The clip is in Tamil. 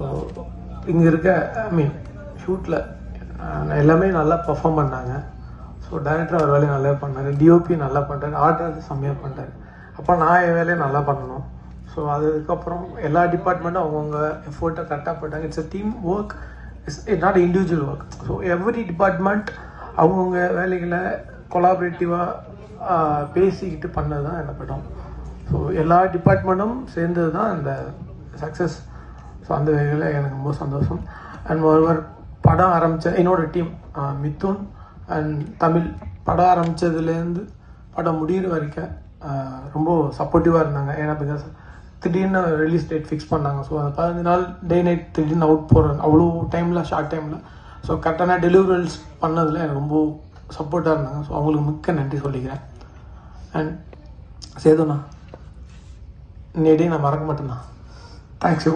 ஸோ இங்கே இருக்க ஐ மீன் ஷூட்டில் எல்லாமே நல்லா பர்ஃபார்ம் பண்ணாங்க. ஸோ டேரக்டர் அவர் வேலையை நல்லா பண்ணார். டிஓபி நல்லா பண்ணுறாரு ஆர்டர் செம்மையாக பண்ணுறாரு அப்போ நான் என் வேலையை நல்லா பண்ணணும். ஸோ அதுக்கப்புறம் எல்லா டிபார்ட்மெண்ட்டும் அவங்கவுங்க எஃபோர்ட்டை கரெக்டாக போட்டாங்க it's a team work it's it not individual work so every department அவங்கவுங்க வேலைகளை கொலாபரேட்டிவாக பேசிக்கிட்டு பண்ணது தான் என்ன படம். ஸோ எல்லா டிபார்ட்மெண்ட்டும் சேர்ந்தது தான் இந்த சக்ஸஸ் ஸோ அந்த வகையில் எனக்கு ரொம்ப சந்தோஷம். அண்ட் ஒருவர் படம் ஆரம்பித்த என்னோட டீம் மித்துன் அண்ட் தமிழ் படம் ஆரம்பித்ததுலேருந்து படம் முடிகிற வரைக்கும் ரொம்ப சப்போர்ட்டிவாக இருந்தாங்க. ஏன்னா பிகாஸ் திடீர்னு ரிலீஸ் டேட் ஃபிக்ஸ் பண்ணாங்க. ஸோ அந்த பதினஞ்சு நாள் டே நைட் திடீர்னு அவுட் போடுறாங்க அவ்வளோ டைமில் ஷார்ட் டைமில் ஸோ கரெக்டான டெலிவரிஸ் பண்ணதில் எனக்கு ரொம்ப சப்போர்ட்டாக இருந்தாங்க. ஸோ அவங்களுக்கு மிக்க நன்றி சொல்லிக்கிறேன். அண்ட் சேதுண்ணா இன்னைய நான் மறக்க மாட்டேண்ணா. Thanks you